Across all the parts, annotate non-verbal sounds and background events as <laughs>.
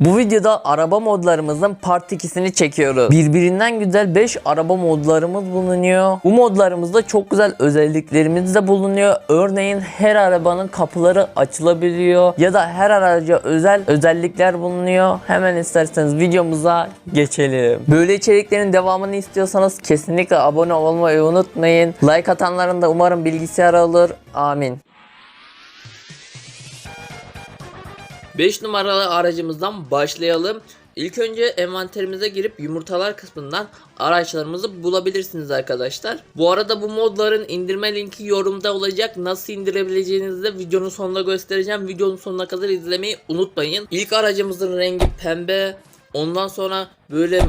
Bu videoda araba modlarımızın part 2'sini çekiyoruz. Birbirinden güzel 5 araba modlarımız bulunuyor. Bu modlarımızda çok güzel özelliklerimiz de bulunuyor. Örneğin her arabanın kapıları açılabiliyor ya da her araca özel özellikler bulunuyor. Hemen isterseniz videomuza geçelim. Böyle içeriklerin devamını istiyorsanız kesinlikle abone olmayı unutmayın. Like atanların da umarım bilgisayarı alır. Amin. 5 numaralı aracımızdan başlayalım. İlk önce envanterimize girip yumurtalar kısmından araçlarımızı bulabilirsiniz arkadaşlar. Bu arada bu modların indirme linki yorumda olacak. Nasıl indirebileceğinizi de videonun sonunda göstereceğim. Videonun sonuna kadar izlemeyi unutmayın. İlk aracımızın rengi pembe. Ondan sonra böyle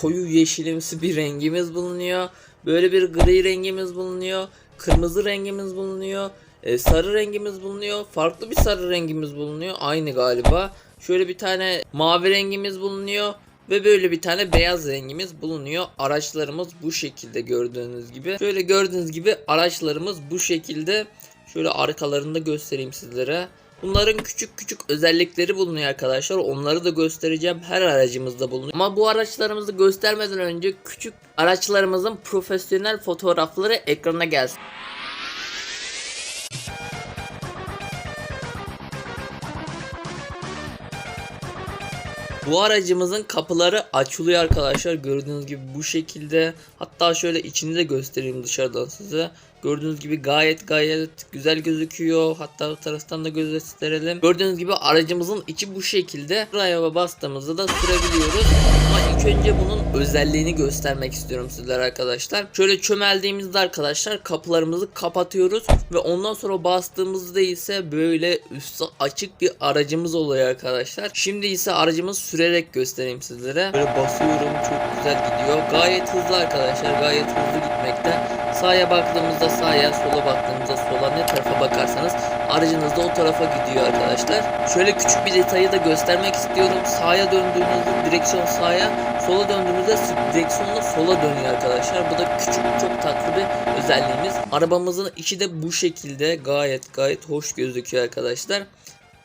koyu yeşilimsi bir rengimiz bulunuyor. Böyle bir gri rengimiz bulunuyor. Kırmızı rengimiz bulunuyor. E, sarı rengimiz bulunuyor. Farklı bir sarı rengimiz bulunuyor. Aynı galiba. Şöyle bir tane mavi rengimiz bulunuyor. Ve böyle bir tane beyaz rengimiz bulunuyor. Araçlarımız bu şekilde gördüğünüz gibi. Şöyle gördüğünüz gibi araçlarımız bu şekilde. Şöyle arkalarını da göstereyim sizlere. Bunların küçük küçük özellikleri bulunuyor arkadaşlar. Onları da göstereceğim. Her aracımızda bulunuyor. Ama bu araçlarımızı göstermeden önce küçük araçlarımızın profesyonel fotoğrafları ekrana gelsin. Bu aracımızın kapıları açılıyor arkadaşlar. Gördüğünüz gibi bu şekilde. Hatta şöyle içini de göstereyim dışarıdan size. Gördüğünüz gibi gayet gayet güzel gözüküyor. Hatta bu taraftan da gösterelim. Gördüğünüz gibi aracımızın içi bu şekilde. Buraya bastığımızda da sürebiliyoruz. Önce bunun özelliğini göstermek istiyorum sizlere arkadaşlar. Şöyle çömeldiğimizde arkadaşlar kapılarımızı kapatıyoruz. Ve ondan sonra bastığımızda ise böyle üstü açık bir aracımız oluyor arkadaşlar. Şimdi ise aracımız sürerek göstereyim sizlere. Böyle basıyorum çok güzel gidiyor. Gayet hızlı arkadaşlar gayet hızlı gitmekte. Sağa baktığımızda sağa, sola baktığımızda sola ne tarafa bakarsanız aracınız da o tarafa gidiyor arkadaşlar. Şöyle küçük bir detayı da göstermek istiyorum. Sağa döndüğünüzde direksiyon sağa, sola döndüğünüzde direksiyon da sola dönüyor arkadaşlar. Bu da küçük çok tatlı bir özelliğimiz. Arabamızın içi de bu şekilde gayet gayet hoş gözüküyor arkadaşlar.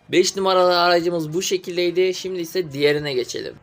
5 numaralı aracımız bu şekildeydi. Şimdi ise diğerine geçelim.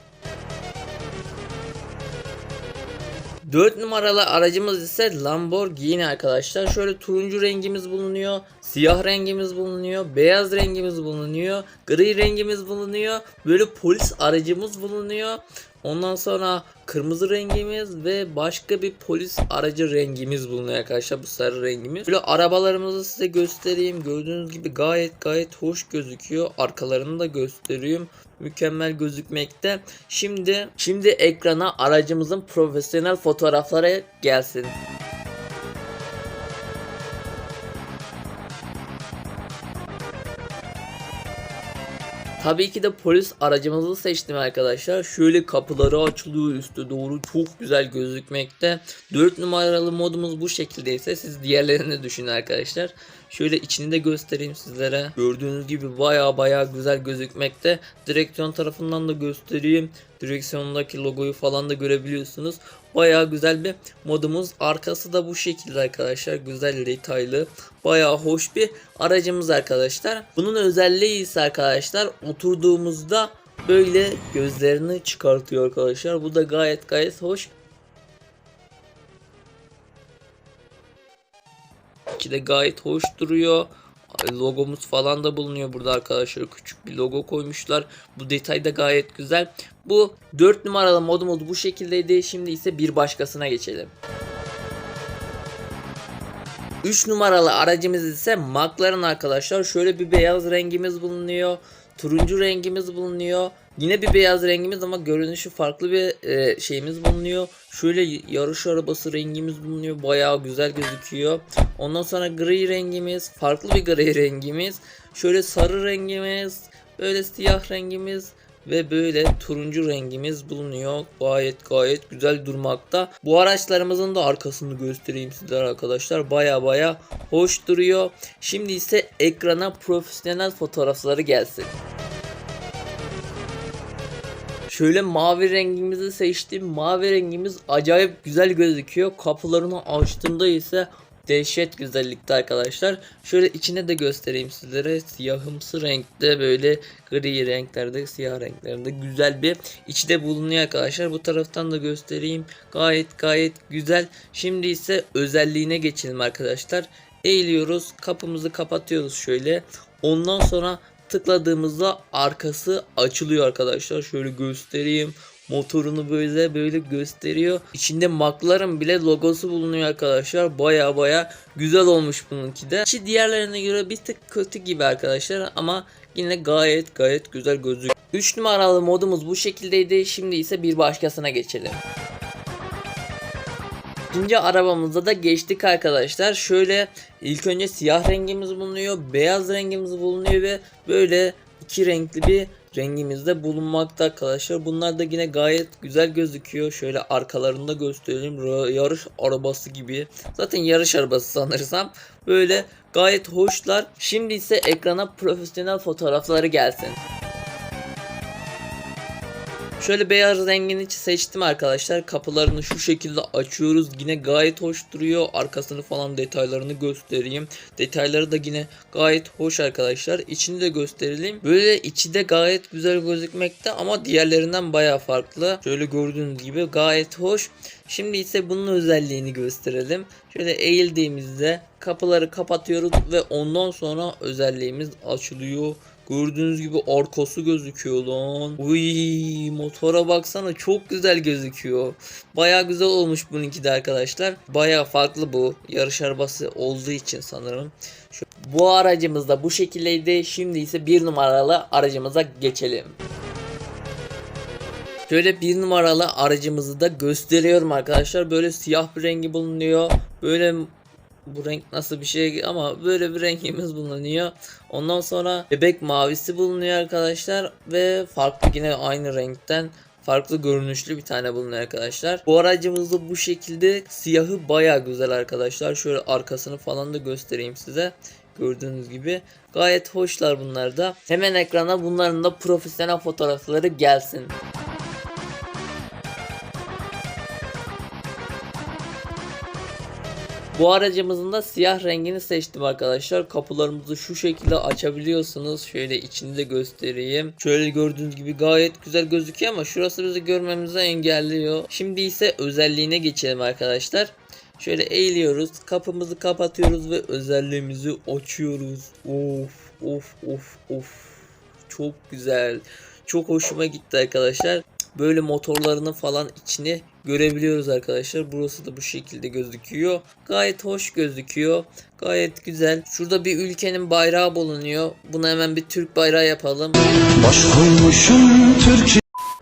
4 numaralı aracımız ise Lamborghini arkadaşlar. Şöyle turuncu rengimiz bulunuyor. Siyah rengimiz bulunuyor. Beyaz rengimiz bulunuyor. Gri rengimiz bulunuyor. Böyle polis aracımız bulunuyor. Ondan sonra kırmızı rengimiz ve başka bir polis aracı rengimiz bulunuyor arkadaşlar bu sarı rengimiz. Böyle arabalarımızı size göstereyim. Gördüğünüz gibi gayet gayet hoş gözüküyor. Arkalarını da göstereyim. Mükemmel gözükmekte. Şimdi şimdi ekrana aracımızın profesyonel fotoğrafları gelsin. Tabii ki de polis aracımızı seçtim arkadaşlar. Şöyle kapıları açılıyor üstü doğru çok güzel gözükmekte. 4 numaralı modumuz bu şekildeyse siz diğerlerini düşünün arkadaşlar. Şöyle içini de göstereyim sizlere. Gördüğünüz gibi baya baya güzel gözükmekte. Direksiyon tarafından da göstereyim. Direksiyondaki logoyu falan da görebiliyorsunuz. Baya güzel bir modumuz. Arkası da bu şekilde arkadaşlar. Güzel detaylı. Baya hoş bir aracımız arkadaşlar. Bunun özelliği ise arkadaşlar oturduğumuzda böyle gözlerini çıkartıyor arkadaşlar. Bu da gayet gayet hoş. İçi de gayet hoş duruyor. Logomuz falan da bulunuyor burada arkadaşlar. Küçük bir logo koymuşlar. Bu detay da gayet güzel. Bu 4 numaralı modumuz bu şekildeydi. Şimdi ise bir başkasına geçelim. 3 numaralı aracımız ise McLaren arkadaşlar. Şöyle bir beyaz rengimiz bulunuyor. Turuncu rengimiz bulunuyor. Yine bir beyaz rengimiz ama görünüşü farklı bir e, şeyimiz bulunuyor. Şöyle yarış arabası rengimiz bulunuyor. Bayağı güzel gözüküyor. Ondan sonra gri rengimiz, farklı bir gri <laughs> rengimiz. Şöyle sarı rengimiz, böyle siyah rengimiz ve böyle turuncu rengimiz bulunuyor. Gayet gayet güzel durmakta. Bu araçlarımızın da arkasını göstereyim sizlere arkadaşlar. Baya baya hoş duruyor. Şimdi ise ekrana profesyonel fotoğrafları gelsin. Şöyle mavi rengimizi seçtim. Mavi rengimiz acayip güzel gözüküyor. Kapılarını açtığımda ise dehşet güzellikte arkadaşlar. Şöyle içine de göstereyim sizlere. Siyahımsı renkte böyle gri renklerde siyah renklerinde güzel bir içi de bulunuyor arkadaşlar. Bu taraftan da göstereyim. Gayet gayet güzel. Şimdi ise özelliğine geçelim arkadaşlar. Eğiliyoruz. Kapımızı kapatıyoruz şöyle. Ondan sonra tıkladığımızda arkası açılıyor arkadaşlar. Şöyle göstereyim. Motorunu böyle böyle gösteriyor. İçinde McLaren bile logosu bulunuyor arkadaşlar. Baya baya güzel olmuş bununki de. İçi diğerlerine göre bir tık kötü gibi arkadaşlar ama yine gayet gayet güzel gözüküyor. 3 numaralı modumuz bu şekildeydi. Şimdi ise bir başkasına geçelim. İkinci arabamıza da geçtik arkadaşlar. Şöyle ilk önce siyah rengimiz bulunuyor, beyaz rengimiz bulunuyor ve böyle iki renkli bir rengimizde bulunmakta arkadaşlar. Bunlar da yine gayet güzel gözüküyor. Şöyle arkalarında göstereyim. Yarış arabası gibi. Zaten yarış arabası sanırsam. Böyle gayet hoşlar. Şimdi ise ekrana profesyonel fotoğrafları gelsin. Şöyle beyaz rengini seçtim arkadaşlar. Kapılarını şu şekilde açıyoruz. Yine gayet hoş duruyor. Arkasını falan detaylarını göstereyim. Detayları da yine gayet hoş arkadaşlar. İçini de gösterelim. Böyle içi de gayet güzel gözükmekte ama diğerlerinden baya farklı. Şöyle gördüğünüz gibi gayet hoş. Şimdi ise bunun özelliğini gösterelim. Şöyle eğildiğimizde kapıları kapatıyoruz ve ondan sonra özelliğimiz açılıyor. Gördüğünüz gibi arkası gözüküyor lan. Uy motora baksana çok güzel gözüküyor. Baya güzel olmuş bununki de arkadaşlar. Baya farklı bu. Yarış arabası olduğu için sanırım. Şu, bu aracımız da bu şekildeydi. Şimdi ise bir numaralı aracımıza geçelim. Şöyle bir numaralı aracımızı da gösteriyorum arkadaşlar. Böyle siyah bir rengi bulunuyor. Böyle bu renk nasıl bir şey ama böyle bir rengimiz bulunuyor. Ondan sonra bebek mavisi bulunuyor arkadaşlar ve farklı yine aynı renkten farklı görünüşlü bir tane bulunuyor arkadaşlar. Bu aracımızda bu şekilde siyahı baya güzel arkadaşlar. Şöyle arkasını falan da göstereyim size. Gördüğünüz gibi gayet hoşlar bunlar da. Hemen ekrana bunların da profesyonel fotoğrafları gelsin. Bu aracımızın da siyah rengini seçtim arkadaşlar. Kapılarımızı şu şekilde açabiliyorsunuz. Şöyle içini de göstereyim. Şöyle gördüğünüz gibi gayet güzel gözüküyor ama şurası bizi görmemizi engelliyor. Şimdi ise özelliğine geçelim arkadaşlar. Şöyle eğiliyoruz. Kapımızı kapatıyoruz ve özelliğimizi açıyoruz. Of of of of. Çok güzel. Çok hoşuma gitti arkadaşlar. Böyle motorlarının falan içini görebiliyoruz arkadaşlar. Burası da bu şekilde gözüküyor. Gayet hoş gözüküyor. Gayet güzel. Şurada bir ülkenin bayrağı bulunuyor. Buna hemen bir Türk bayrağı yapalım. Baş koymuşum Türkiye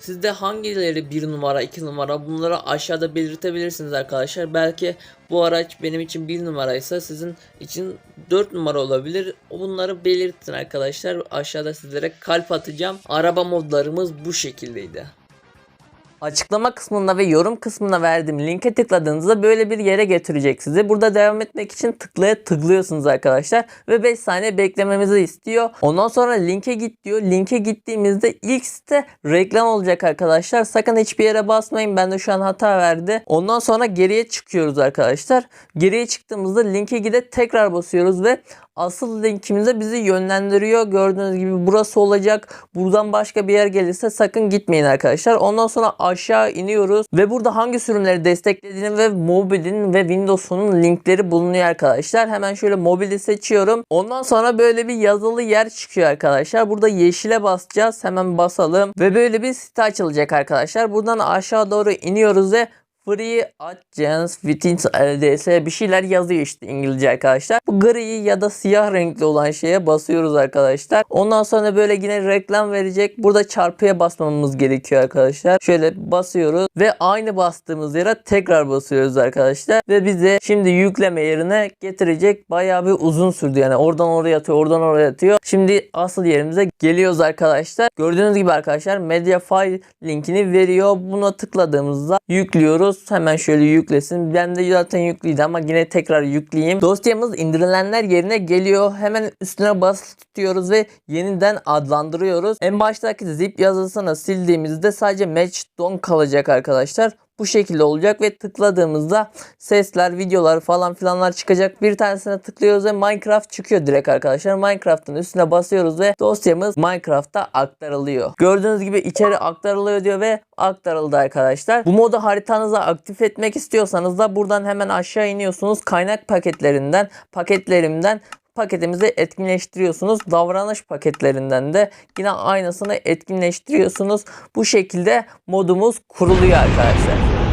Sizde hangileri bir numara, iki numara bunları aşağıda belirtebilirsiniz arkadaşlar. Belki bu araç benim için bir numaraysa sizin için 4 numara olabilir. Bunları belirtin arkadaşlar. Aşağıda sizlere kalp atacağım. Araba modlarımız bu şekildeydi. Açıklama kısmında ve yorum kısmına verdiğim linke tıkladığınızda böyle bir yere getirecek sizi. Burada devam etmek için tıklaya tıklıyorsunuz arkadaşlar. Ve 5 saniye beklememizi istiyor. Ondan sonra linke git diyor. Linke gittiğimizde ilk site reklam olacak arkadaşlar. Sakın hiçbir yere basmayın. Ben de şu an hata verdi. Ondan sonra geriye çıkıyoruz arkadaşlar. Geriye çıktığımızda linke gide tekrar basıyoruz ve asıl linkimize bizi yönlendiriyor. Gördüğünüz gibi burası olacak. Buradan başka bir yer gelirse sakın gitmeyin arkadaşlar. Ondan sonra aşağı iniyoruz ve burada hangi sürümleri desteklediğini ve mobilin ve Windows'un linkleri bulunuyor arkadaşlar. Hemen şöyle mobili seçiyorum. Ondan sonra böyle bir yazılı yer çıkıyor arkadaşlar. Burada yeşile basacağız. Hemen basalım ve böyle bir site açılacak arkadaşlar. Buradan aşağı doğru iniyoruz ve Free Agents Within LDS bir şeyler yazıyor işte İngilizce arkadaşlar. Bu gri ya da siyah renkli olan şeye basıyoruz arkadaşlar. Ondan sonra böyle yine reklam verecek. Burada çarpıya basmamız gerekiyor arkadaşlar. Şöyle basıyoruz ve aynı bastığımız yere tekrar basıyoruz arkadaşlar. Ve bize şimdi yükleme yerine getirecek. Bayağı bir uzun sürdü yani. Oradan oraya atıyor, oradan oraya atıyor. Şimdi asıl yerimize geliyoruz arkadaşlar. Gördüğünüz gibi arkadaşlar Mediafire linkini veriyor. Buna tıkladığımızda yüklüyoruz. Hemen şöyle yüklesin. Ben de zaten yüklüydü ama yine tekrar yükleyeyim. Dosyamız indirilenler yerine geliyor. Hemen üstüne bas tutuyoruz ve yeniden adlandırıyoruz. En baştaki zip yazısını sildiğimizde sadece match don kalacak arkadaşlar. Bu şekilde olacak ve tıkladığımızda sesler, videolar falan filanlar çıkacak. Bir tanesine tıklıyoruz ve Minecraft çıkıyor direkt arkadaşlar. Minecraft'ın üstüne basıyoruz ve dosyamız Minecraft'ta aktarılıyor. Gördüğünüz gibi içeri aktarılıyor diyor ve aktarıldı arkadaşlar. Bu modu haritanıza aktif etmek istiyorsanız da buradan hemen aşağı iniyorsunuz. Kaynak paketlerinden, paketlerimden paketimizi etkinleştiriyorsunuz. Davranış paketlerinden de yine aynısını etkinleştiriyorsunuz. Bu şekilde modumuz kuruluyor arkadaşlar.